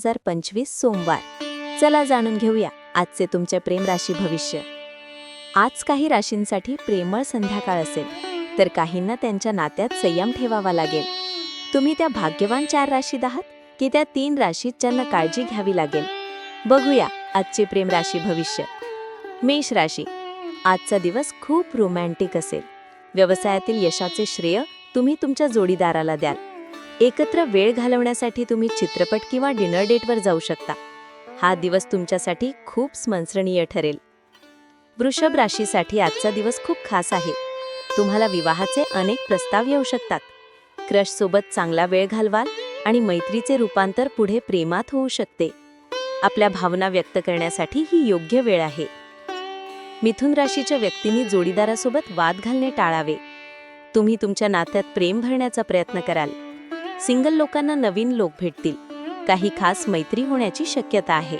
हजार पंचवीस सोमवार. चला जाणून घेऊया आजचे तुमचे प्रेम राशी भविष्य. आज काही राशींसाठी प्रेमळ संध्याकाळ असेल तर काहींना त्यांच्या नात्यात संयम ठेवावा लागेल. तुम्ही त्या भाग्यवान चार राशीत आहात की त्या तीन राशीत ज्यांना काळजी घ्यावी लागेल. बघूया आजचे प्रेम राशी भविष्य. मेष राशी. आजचा दिवस खूप रोमॅन्टिक असेल. व्यवसायातील यशाचे श्रेय तुम्ही तुमच्या जोडीदाराला द्याल. एकत्र वेळ घालवण्यासाठी तुम्ही चित्रपट किंवा डिनर डेटवर जाऊ शकता. हा दिवस तुमच्यासाठी खूप स्मरणीय ठरेल. वृषभ राशीसाठी आजचा दिवस खूप खास आहे. तुम्हाला विवाहाचे अनेक प्रस्ताव येऊ शकतात. क्रशसोबत चांगला वेळ घालवाल आणि मैत्रीचे रूपांतर पुढे प्रेमात होऊ शकते. आपल्या भावना व्यक्त करण्यासाठी ही योग्य वेळ आहे. मिथुन राशीच्या व्यक्तींनी जोडीदारासोबत वाद घालणे टाळावे. तुम्ही तुमच्या नात्यात प्रेम भरण्याचा प्रयत्न कराल. सिंगल लोकांना नवीन लोक भेटतील. काही खास मैत्री होण्याची शक्यता आहे.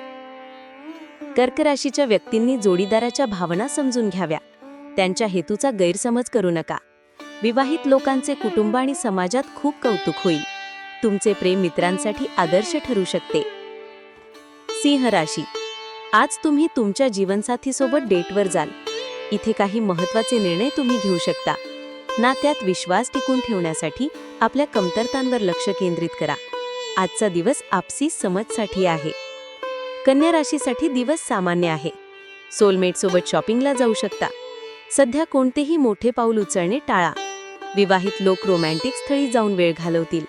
कर्क राशीच्या व्यक्तींनी जोडीदाराच्या भावना समजून घ्याव्या. त्यांच्या हेतूचा गैरसमज करू नका. विवाहित लोकांचे कुटुंब आणि समाजात खूप कौतुक होईल. तुमचे प्रेम मित्रांसाठी आदर्श ठरू शकते. सिंह राशी. आज तुम्ही तुमच्या जीवनसाथीसोबत डेटवर जाल. इथे काही महत्त्वाचे निर्णय तुम्ही घेऊ शकता. नात्यात विश्वास टिकून ठेवण्यासाठी आपल्या कमतरतांवर लक्ष केंद्रित करा. आजचा दिवस आपसी समजसाठी आहे. कन्या राशीसाठी दिवस सामान्य आहे. सोलमेट सोबत शॉपिंगला जाऊ शकता. सध्या कोणतेही मोठे पाऊल उचलणे टाळा. विवाहित लोक रोमॅन्टिक स्थळी जाऊन वेळ घालवतील.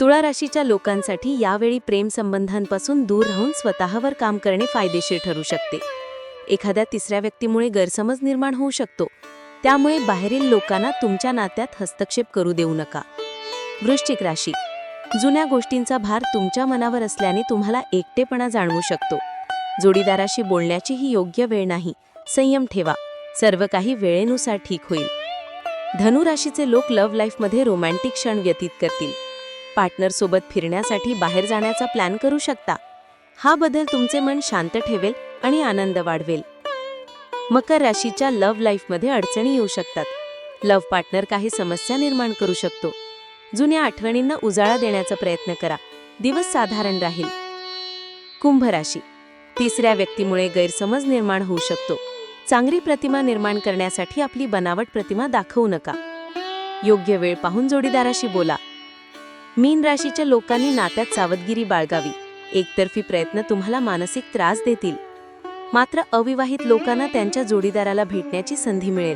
तुळा राशीच्या लोकांसाठी यावेळी प्रेम संबंधांपासून दूर राहून स्वतःवर काम करणे फायदेशीर ठरू शकते. एखाद्या तिसऱ्या व्यक्तीमुळे गैरसमज निर्माण होऊ शकतो. त्यामुळे बाहेरील लोकांना तुमच्या नात्यात हस्तक्षेप करू देऊ नका. वृश्चिक राशी. जुन्या गोष्टींचा भार तुमच्या मनावर असल्याने तुम्हाला एकटेपणा जाणवू शकतो. जोडीदाराशी बोलण्याची ही योग्य वेळ नाही. संयम ठेवा. सर्व काही वेळेनुसार ठीक होईल. धनु राशीचे लोक लव्ह लाईफमध्ये रोमॅन्टिक क्षण व्यतीत करतील. पार्टनरसोबत फिरण्यासाठी बाहेर जाण्याचा प्लॅन करू शकता. हा बदल तुमचे मन शांत ठेवेल आणि आनंद वाढवेल. मकर राशीच्या लव्ह लाईफमध्ये अडचणी येऊ शकतात. लव्ह पार्टनर काही समस्या निर्माण करू शकतो. जुन्या आठवणींना उजाळा देण्याचा प्रयत्न करा. दिवस साधारण राहील. कुंभ राशी. तिसऱ्या व्यक्तीमुळे गैरसमज निर्माण होऊ शकतो. चांगली प्रतिमा निर्माण करण्यासाठी आपली बनावट प्रतिमा दाखवू नका. योग्य वेळ पाहून जोडीदाराशी बोला. मीन राशीच्या लोकांनी नात्यात सावधगिरी बाळगावी. एकतर्फी प्रयत्न तुम्हाला मानसिक त्रास देतील. मात्र अविवाहित लोकांना त्यांच्या जोडीदाराला भेटण्याची संधी मिळेल.